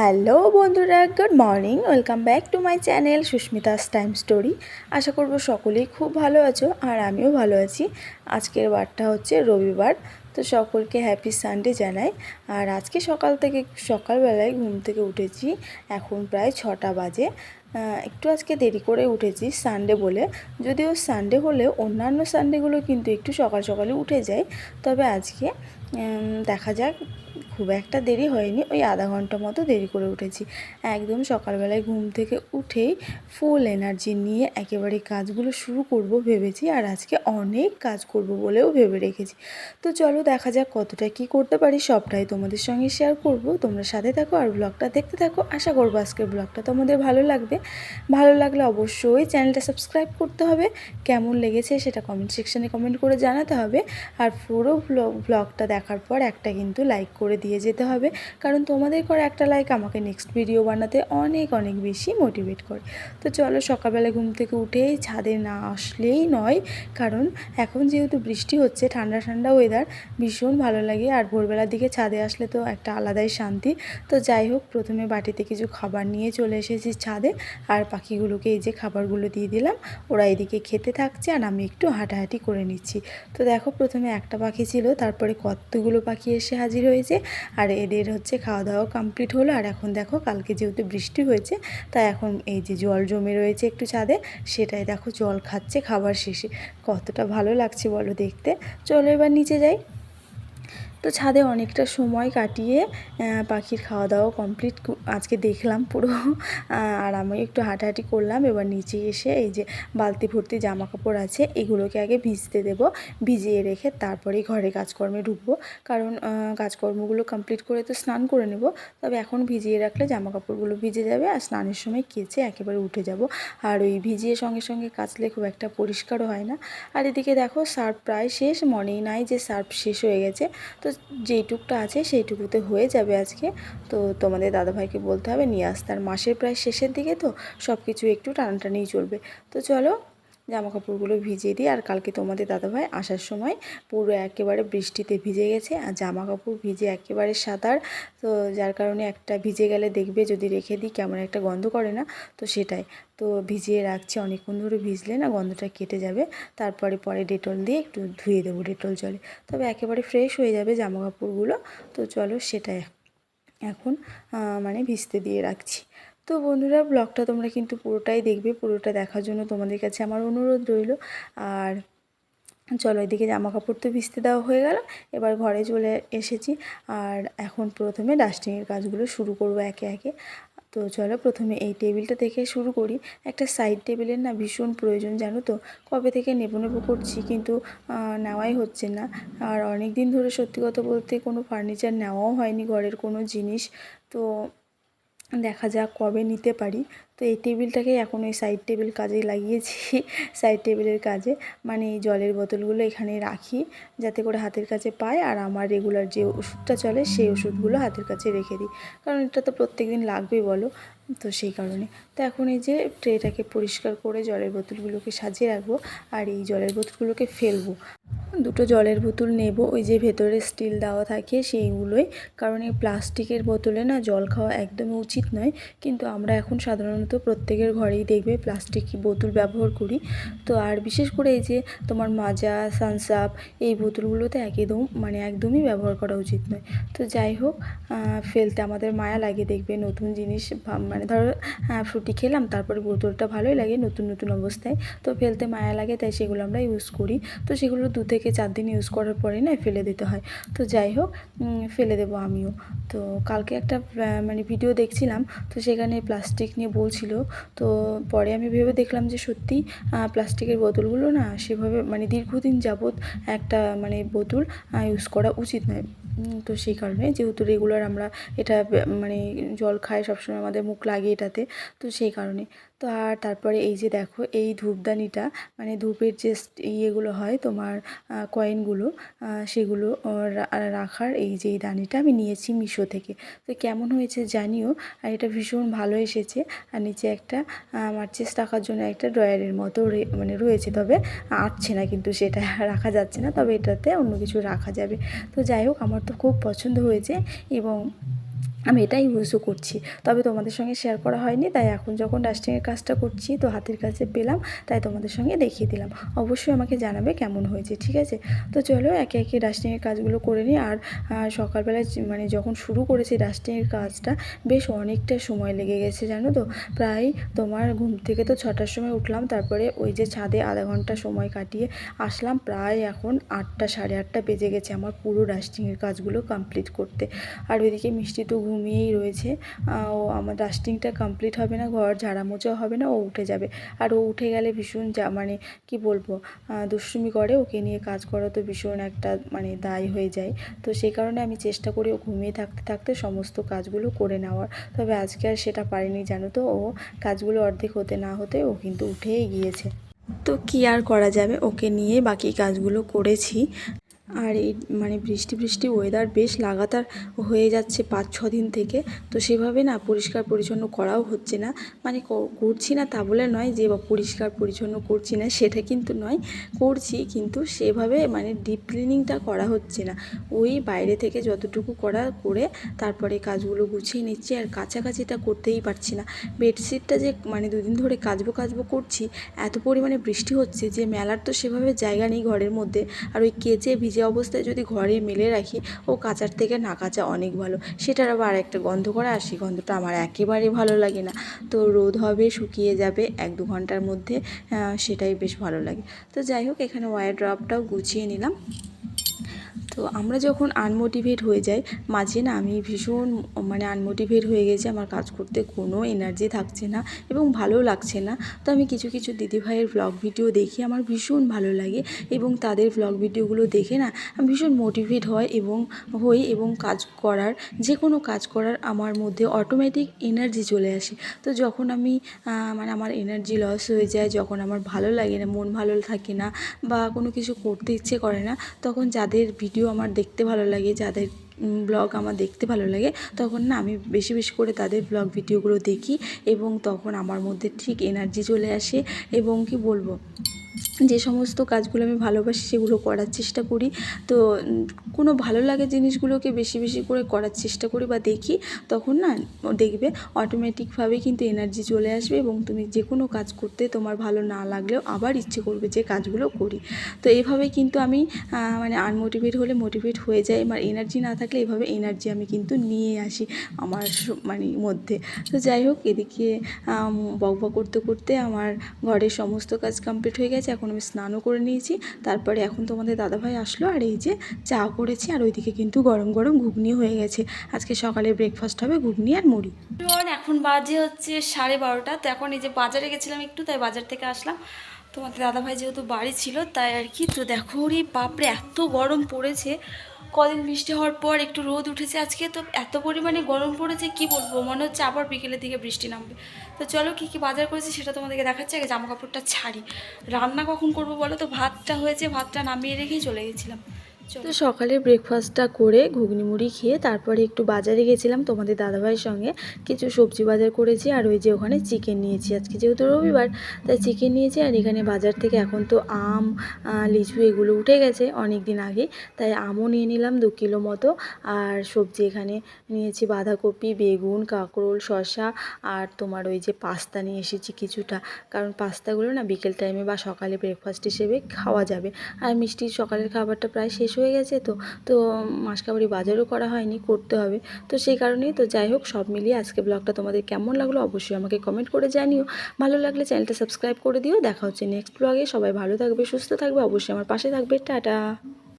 Hello বন্ধুরা, good morning, welcome back to my channel Susmita's time story. আশা করব সকলেই খুব ভালো আছো আর আমিও ভালো আছি। আজকের বারটা হচ্ছে রবিবার, তো সকলকে হ্যাপি সানডে জানাই। আর আজকে সকাল থেকে, সকালবেলায় ঘুম থেকে উঠেছি, এখন প্রায় ছটা বাজে। একটু আজকে দেরি করে উঠেছি সানডে বলে। যদিও সানডে হলে অন্যান্য সানডেগুলো কিন্তু একটু সকাল সকালে উঠে যায়। তবে আজকে দেখা যাক খুব একটা দেরি হয়নি, ওই আধা ঘণ্টা মতো দেরি করে উঠেছি। একদম সকালবেলায় ঘুম থেকে উঠেই ফুল এনার্জি নিয়ে একেবারে কাজগুলো শুরু করব ভেবেছি আর আজকে অনেক কাজ করব বলেও ভেবে রেখেছি। তো চলো দেখা যাক কতটা কি করতে পারি, সবটাই তোমাদের সঙ্গে শেয়ার করব। তোমরা সাথে থাকো আর ব্লগটা দেখতে থাকো। আশা করব আজকের ব্লগটা তোমাদের ভালো লাগবে। ভালো লাগলে অবশ্যই চ্যানেলটা সাবস্ক্রাইব করতে হবে। কেমন লেগেছে সেটা কমেন্ট সেকশানে কমেন্ট করে জানাতে হবে। আর পুরো ব্লগ ব্লগটা দেখার পর একটা কিন্তু লাইক করে দিয়ে যেতে হবে। কারণ তোমাদের করা একটা লাইক আমাকে নেক্সট ভিডিও বানাতে অনেক অনেক বেশি মোটিভেট করে। তো চলো সকালবেলা ঘুম থেকে উঠেই ছাদে না আসলেই নয়। কারণ এখন যেহেতু বৃষ্টি হচ্ছে, ঠান্ডা ঠান্ডা ওয়েদার ভীষণ ভালো লাগে। আর ভোরবেলার দিকে ছাদে আসলে তো একটা আলাদাই শান্তি। তো যাই হোক, প্রথমে বাটিতে কিছু খাবার নিয়ে চলে এসেছি ছাদে। আর পাখিগুলোকে এই যে খাবারগুলো দিয়ে দিলাম, ওরা এদিকে খেতে থাকছে আর আমি একটু হাঁটাহাঁটি করে নিচ্ছি। তো দেখো, প্রথমে একটা পাখি ছিল, তারপরে কতগুলো পাখি এসে হাজির হয়েছে। আর এদের হচ্ছে খাওয়া দাওয়া কমপ্লিট হলো। আর এখন দেখো, কালকে যেহেতু বৃষ্টি হয়েছে, তাই এখন এই যে জল জমে রয়েছে একটু ছাদে, সেটাই দেখো জল খাচ্ছে খাবার শেষে। কতটা ভালো লাগছে বলো দেখতে। চলো এবার নিচে যাই। তো ছাদে অনেকটা সময় কাটিয়ে পাখির খাওয়া দাওয়া কমপ্লিট আজকে দেখলাম পুরো। আর আমি একটু হাঁটাহাঁটি করলাম, এবার নিচে এসে এই যে বালতি ভর্তি জামা কাপড় আছে, এগুলোকে আগে ভিজতে দেব, ভিজিয়ে রেখে তারপরেই ঘরে কাজকর্মে ঢুকবো। কারণ কাজকর্মগুলো কমপ্লিট করে তো স্নান করে নেব, তবে এখন ভিজিয়ে রাখলে জামা কাপড়গুলো ভিজে যাবে আর স্নানের সময় কেচে একেবারে উঠে যাব। আর ওই ভিজিয়ে সঙ্গে সঙ্গে কাচলে খুব একটা পরিষ্কারও হয় না। আর এদিকে দেখো, সার্ফ প্রায় শেষ, মনেই নাই যে সার্ফ শেষ হয়ে গেছে। তো যেইটুকটা আছে সেইটুকুতে হয়ে যাবে আজকে। তো তোমাদের দাদাভাইকে বলতে হবে, নিয়ে আসতে আর মাসের প্রায় শেষের দিকে তো সব কিছু একটু টানাটানি চলবে। তো চলো জামা কাপড়গুলো ভিজিয়ে দিই। আর কালকে তোমাদের দাদাভাই আসার সময় পুরো একেবারে বৃষ্টিতে ভিজে গেছে আর জামা কাপড় ভিজে একেবারে সাঁতার তো যার কারণে একটা ভিজে গেলে দেখবে যদি রেখে দিই কেমন একটা গন্ধ করে না, তো সেটাই। তো ভিজিয়ে রাখছি, অনেকক্ষণ ধরে ভিজলে না গন্ধটা কেটে যাবে। তারপরে পরে ডেটল দিয়ে একটু ধুয়ে দেবো ডেটল জলে। তবে একেবারে ফ্রেশ হয়ে যাবে জামা কাপড়গুলো তো চলো সেটাই এখন মানে ভিজতে দিয়ে রাখছি। তো বন্ধুরা ব্লগটা তোমরা কিন্তু পুরোটাই দেখবে, পুরোটা দেখার জন্য তোমাদের কাছে আমার অনুরোধ রইল। আর চলো এদিকে জামা কাপড় তো ভিজতে দেওয়া হয়ে গেল, এবার ঘরে চলে এসেছি। আর এখন প্রথমে ডাস্টিংয়ের কাজগুলো শুরু করব একে একে। তো চলো প্রথমে এই টেবিলটা থেকে শুরু করি। একটা সাইড টেবিলের না ভীষণ প্রয়োজন, জানো তো? কবে থেকে নেব নেব করছি, কিন্তু নেওয়াই হচ্ছে না। আর অনেক দিন ধরে সত্যি কথা বলতে কোনো ফার্নিচার নেওয়াও হয়নি, ঘরের কোনো জিনিস। তো দেখা যাক কবে নিতে পারি। তো এই টেবিলটাকে এখন ওই সাইড টেবিল কাজে লাগিয়েছি সাইড টেবিলের কাজে। মানে এই জলের বোতলগুলো এখানে রাখি, যাতে করে হাতের কাছে পায় আর আমার রেগুলার যে ওষুধটা চলে সেই ওষুধগুলো হাতের কাছে রেখে দিই। কারণ এটা তো প্রত্যেক দিন লাগবেই বলো, তো সেই কারণে। তো এখন এই যে ট্রেটাকে পরিষ্কার করে জলের বোতলগুলোকে সাজিয়ে রাখব আর এই জলের বোতলগুলোকে ফেলব। দুটো জলের বোতল নেব, ওই যে ভেতরে স্টিল দেওয়া থাকে সেইগুলোই। কারণ এই প্লাস্টিকের বোতলে না জল খাওয়া একদমই উচিত নয়। কিন্তু আমরা এখন সাধারণত প্রত্যেকের ঘরেই দেখবে প্লাস্টিক বোতল ব্যবহার করি। তো আর বিশেষ করে এই যে তোমার মাজা সানসাপ এই বোতলগুলোতে একদম মানে একদমই ব্যবহার করা উচিত নয়। তো যাই হোক ফেলতে আমাদের মায়া লাগে দেখবে নতুন জিনিস মানে ধরো হ্যাঁ ফ্রুটি খেলাম, তারপরে বোতলটা ভালোই লাগে নতুন নতুন অবস্থায়। তো ফেলতে মায়া লাগে, তাই সেগুলো আমরা ইউজ করি। তো সেগুলো দু থেকে চার দিন ইউজ করার পরে না ফেলে দিতে হয়। তো যাই হোক ফেলে দেবো আমিও। তো কালকে একটা মানে ভিডিও দেখছিলাম, তো সেখানে প্লাস্টিক নিয়ে বলছিল। তো পরে আমি ভেবে দেখলাম যে সত্যি প্লাস্টিকের বোতলগুলো না সেভাবে মানে দীর্ঘদিন যাবৎ একটা মানে বোতল ইউজ করা উচিত নয়। তো সেই কারণে যেহেতু রেগুলার আমরা এটা মানে জল খাই, সবসময় আমাদের মুখ লাগে এটাতে, তো সেই কারণে। তো আর তারপরে এই যে দেখো, এই ধূপদানিটা মানে ধূপের যে ইয়েগুলো হয় তোমার কয়েনগুলো সেগুলো রাখার এই যে এই দানিটা আমি নিয়েছি মিশো থেকে। তো কেমন হয়েছে জানিও, আর এটা ভীষণ ভালো এসেছে। আর নিচে একটা মার্চেস রাখার জন্য একটা ড্রয়ারের মতো মানে রয়েছে, তবে আটছে না কিন্তু সেটা রাখা যাচ্ছে না, তবে এটাতে অন্য কিছু রাখা যাবে। তো যাই হোক, আমার তো খুব পছন্দ হয়েছে এবং আমি এটাই ইউজও করছি। তবে তোমাদের সঙ্গে শেয়ার করা হয়নি, তাই এখন যখন ডাস্টিংয়ের কাজটা করছি, তো হাতের কাছে পেলাম, তাই তোমাদের সঙ্গে দেখিয়ে দিলাম। অবশ্যই আমাকে জানাবে কেমন হয়েছে, ঠিক আছে? তো চলো একে একে ডাস্টিংয়ের কাজগুলো করে নিই, আর সকালবেলায় মানে যখন শুরু করেছি ডাস্টিংয়ের কাজটা, বেশ অনেকটা সময় লেগে গেছে, জানো তো? প্রায় তোমার ঘুম থেকে তো ছটার সময় উঠলাম, তারপরে ওই যে ছাদে আধা ঘণ্টা সময় কাটিয়ে আসলাম, প্রায় এখন আটটা সাড়ে আটটা বেজে গেছে আমার পুরো ডাস্টিংয়ের কাজগুলো কমপ্লিট করতে। আর ওইদিকে মিষ্টি তো ঘুমিয়েই রয়েছে। ও আমার ডাস্টিংটা কমপ্লিট হবে না, ঘর ঝাড়া মোছা হবে না, ও উঠে যাবে। আর ও উঠে গেলে ভীষণ যা মানে কি বলব দুষ্টুমি করে, ওকে নিয়ে কাজ করা তো ভীষণ একটা মানে দায় হয়ে যায়। তো সেই কারণে আমি চেষ্টা করি ও ঘুমিয়ে থাকতে থাকতে সমস্ত কাজগুলো করে নেওয়ার। তবে আজকে আর সেটা পারিনি, জানো তো, ও কাজগুলো অর্ধেক হতে না হতে ও কিন্তু উঠেই গিয়েছে। তো কি আর করা যাবে, ওকে নিয়ে বাকি কাজগুলো করেছি। আর এই মানে বৃষ্টি বৃষ্টি ওয়েদার বেশ লাগাতার হয়ে যাচ্ছে পাঁচ, ছ দিন থেকে। তো সেভাবে না পরিষ্কার পরিচ্ছন্ন করাও হচ্ছে না। মানে করছি না তা বলে নয় যে বা পরিষ্কার পরিচ্ছন্ন করছি না, সেটা কিন্তু নয়। করছি কিন্তু সেভাবে মানে ডিপ ক্লিনিংটা করা হচ্ছে না। ওই বাইরে থেকে যতটুকু করা করে তারপরে কাজগুলো গুছিয়ে নিচ্ছি আর কাছাকাছিটা করতেই পারছি না। বেডশিটটা যে মানে দুদিন ধরে কাচবো কাচবো করছি, এত পরিমাণে বৃষ্টি হচ্ছে যে মেলার তো সেভাবে জায়গা নেই ঘরের মধ্যে। আর ওই কেচে ভিজে অবস্থায় যদি ঘরে মেলে রাখি, ও কাচার থেকে না কাচা অনেক ভালো। সেটার আবার একটা গন্ধ করে, আর সেই গন্ধটা আমার একেবারে ভালো লাগে না। তো রোদ হবে, শুকিয়ে যাবে এক দু ঘণ্টার মধ্যে সেটাই বেশ ভালো লাগে। তো যাই হোক, এখানে ওয়ার ড্রপটাও গুছিয়ে নিলাম। তো আমরা যখন আনমোটিভেট হয়ে যাই, মাঝে না আমি ভীষণ মানে আনমোটিভেট হয়ে গেছি, আমার কাজ করতে কোনো এনার্জি থাকছে না এবং ভালো লাগছে না। তো আমি কিছু কিছু দিদিভাইয়ের ব্লগ ভিডিও দেখি, আমার ভীষণ ভালো লাগে এবং তাদের ব্লগ ভিডিওগুলো দেখে না আমি ভীষণ মোটিভেট হয় এবং, হই এবং কাজ করার যে কোনো কাজ করার আমার মধ্যে অটোমেটিক এনার্জি চলে আসে। তো যখন আমি মানে আমার এনার্জি লস হয়ে যায়, যখন আমার ভালো লাগে না, মন ভালো থাকে না বা কোনো কিছু করতে ইচ্ছে করে না, তখন যাদের ভিডিও আমার দেখতে ভালো লাগে, যাদের ব্লগ আমার দেখতে ভালো লাগে, তখন না আমি বেশি বেশি করে তাদের ব্লগ ভিডিওগুলো দেখি এবং তখন আমার মধ্যে ঠিক এনার্জি চলে আসে এবং কি বলব? যে সমস্ত কাজগুলো আমি ভালোবাসি সেগুলো করার চেষ্টা করি। তো কোনো ভালো লাগে জিনিসগুলোকে বেশি বেশি করে করার চেষ্টা করি বা দেখি, তখন না দেখবে অটোমেটিকভাবে কিন্তু এনার্জি চলে আসবে এবং তুমি যে কোনো কাজ করতে তোমার ভালো না লাগলেও আবার ইচ্ছে করবে যে কাজগুলো করি। তো এইভাবে কিন্তু আমি মানে আনমোটিভেট হলে মোটিভেট হয়ে যায় আমার এনার্জি না থাকলে এভাবে এনার্জি আমি কিন্তু নিয়ে আসি আমার মানে মধ্যে। তো যাই হোক, এদিকে বকবক করতে করতে আমার ঘরের সমস্ত কাজ কমপ্লিট হয়ে গেছে। এখন আমি স্নানও করে নিয়েছি। তারপরে এখন তোমাদের দাদাভাই আসলো আর এই যে চা করেছি আর ওইদিকে কিন্তু গরম গরম ঘুগনি হয়ে গেছে। আজকে সকালে ব্রেকফাস্ট হবে ঘুগনি আর মুড়ি। এখন বাজে হচ্ছে সাড়ে বারোটা। তো এখন এই যে বাজারে গেছিলাম একটু, তাই বাজার থেকে আসলাম। তোমাদের দাদাভাই যেহেতু বাড়ি ছিল, তাই আর কি। তো দেখো রে, বাপরে, এত গরম পড়েছে। কদিন বৃষ্টি হওয়ার পর একটু রোদ উঠেছে আজকে, তো এত পরিমাণে গরম পড়েছে, কি বলব? মনে হচ্ছে আবার বিকেলের দিকে বৃষ্টি নামবে। তো চলো কী কী বাজার করেছি সেটা তোমাদেরকে দেখাচ্ছে, আগে জামা কাপড়টা ছাড়ি। রান্না কখন করব বলো তো? ভাতটা হয়েছে, ভাতটা নামিয়ে রেখেই চলে গেছিলাম। তো সকালে ব্রেকফাস্টটা করে ঘুগনি মুড়ি খেয়ে তারপরে একটু বাজারে গেছিলাম তোমাদের দাদাভাইয়ের সঙ্গে। কিছু সবজি বাজার করেছি আর ওই যে ওখানে চিকেন নিয়েছি। আজকে যেহেতু রবিবার, তাই চিকেন নিয়েছি আর এখানে বাজার থেকে এখন তো আম লিচু এগুলো উঠে গেছে অনেক দিন আগে। তাই আমও নিয়ে নিলাম দু কিলো মতো। আর সবজি এখানে নিয়েছি বাঁধাকপি, বেগুন, কাঁকরোল, শসা আর তোমার ওই যে পাস্তা নিয়ে এসেছি কিছুটা। কারণ পাস্তাগুলো না বিকেল টাইমে বা সকালে ব্রেকফাস্ট হিসেবে খাওয়া যাবে। আর মিষ্টি সকালের খাবারটা প্রায় শেষ হয়ে গেছে তো তো মাসকাবাড়ি বাজারও করা হয়নি, করতে হবে। তো সেই কারণেই তো যাই হোক, সব মিলিয়ে আজকে ব্লগটা তোমাদের কেমন লাগল অবশ্যই আমাকে কমেন্ট করে জানিও। ভালো লাগলে চ্যানেলটা সাবস্ক্রাইব করে দিও। দেখা হচ্ছে নেক্সট ব্লগে সবাই ভালো থাকবে, সুস্থ থাকবে, অবশ্যই আমার পাশে থাকবে। টাটা!